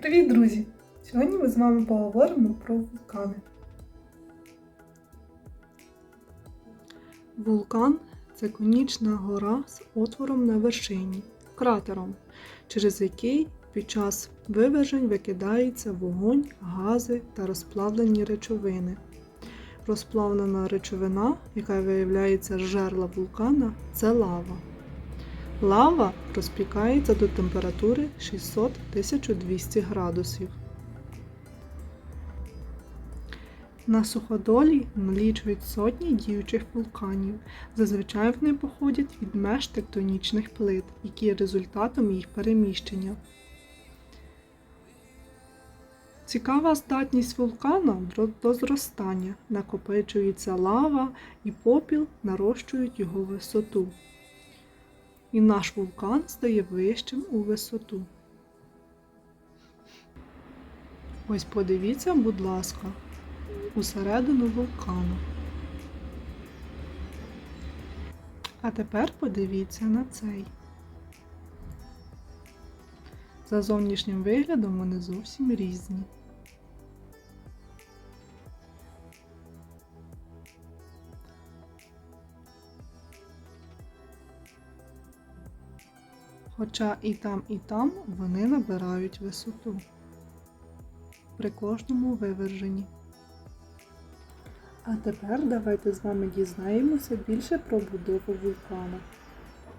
Привіт, друзі! Сьогодні ми з вами поговоримо про вулкани. Вулкан це конічна гора з отвором на вершині, кратером, через який під час вивержень викидається вогонь, гази та розплавлені речовини. Розплавлена речовина, яка виявляється з жерла вулкана, це лава. Лава розпікається до температури 600-1200 градусів. На суходолі налічують сотні діючих вулканів. Зазвичай вони походять від меж тектонічних плит, які є результатом їх переміщення. Цікава здатність вулкана до зростання. Накопичується лава і попіл нарощують його висоту. І наш вулкан стає вищим у висоту. Ось подивіться, будь ласка, усередину вулкану. А тепер подивіться на цей. За зовнішнім виглядом вони зовсім різні. Хоча і там, і там вони набирають висоту при кожному виверженні. А тепер давайте з вами дізнаємося більше про будову вулкана.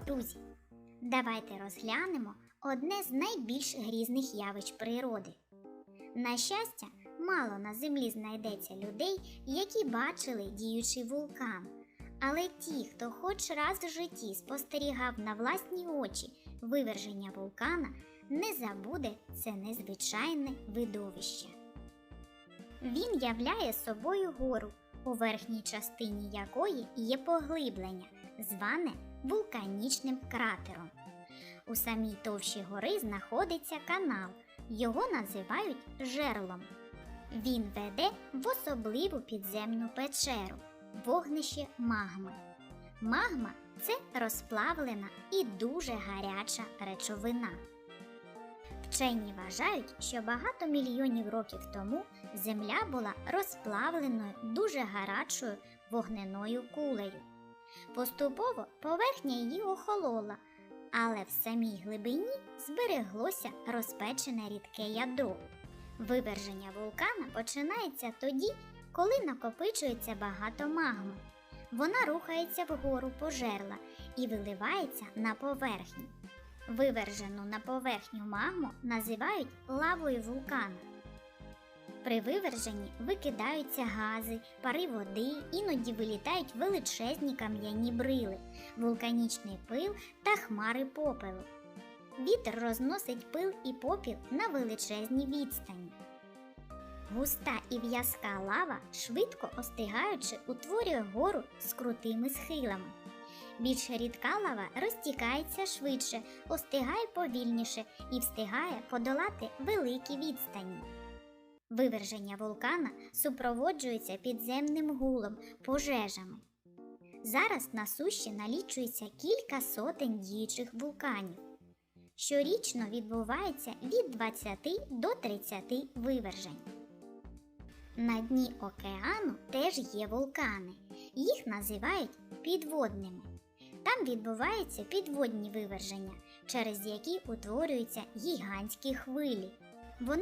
Друзі, давайте розглянемо одне з найбільш грізних явищ природи. На щастя, мало на землі знайдеться людей, які бачили діючий вулкан. Але ті, хто хоч раз в житті спостерігав на власні очі виверження вулкана, не забуде це незвичайне видовище. Він являє собою гору, у верхній частині якої є поглиблення, зване вулканічним кратером. У самій товщі гори знаходиться канал, його називають жерлом. Він веде в особливу підземну печеру вогнище магми. Магма це розплавлена і дуже гаряча речовина. Вчені вважають, що багато мільйонів років тому Земля була розплавленою дуже гарячою вогненою кулею. Поступово поверхня її охолола, але в самій глибині збереглося розпечене рідке ядро. Виверження вулкана починається тоді, коли накопичується багато магми. Вона рухається вгору по жерла і виливається на поверхню. Вивержену на поверхню магму називають лавою вулкана. При виверженні викидаються гази, пари води, іноді вилітають величезні кам'яні брили, вулканічний пил та хмари попелу. Вітер розносить пил і попіл на величезні відстані. Густа і в'язка лава, швидко остигаючи, утворює гору з крутими схилами. Більш рідка лава розтікається швидше, остигає повільніше і встигає подолати великі відстані. Виверження вулкана супроводжується підземним гулом, пожежами. Зараз на суші налічується кілька сотень діючих вулканів. Щорічно відбувається від 20 до 30 вивержень. На дні океану теж є вулкани. Їх називають підводними. Там відбуваються підводні виверження, через які утворюються гігантські хвилі. Вони